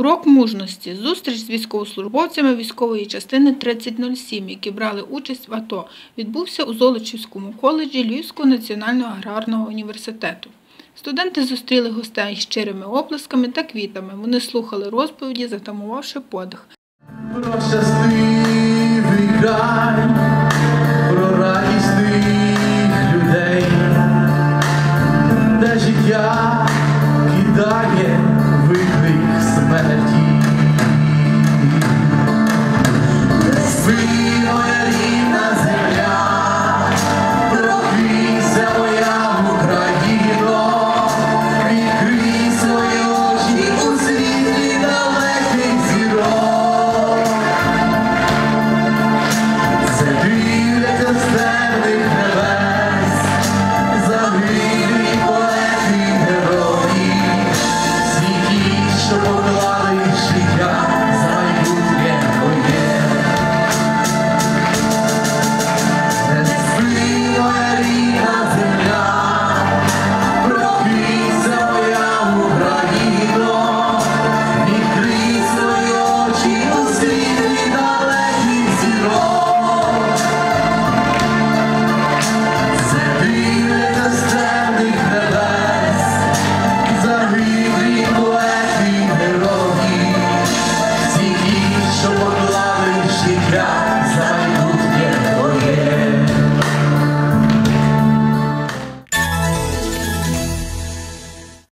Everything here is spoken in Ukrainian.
Урок мужності. Зустріч з військовослужбовцями військової частини 3007, які брали участь в АТО, відбувся у Золочівському коледжі Львівського національного аграрного університету. Студенти зустріли гостей щирими оплесками та квітами. Вони слухали розповіді, затамувавши подих. Про щасливий край, про радісних людей, де життя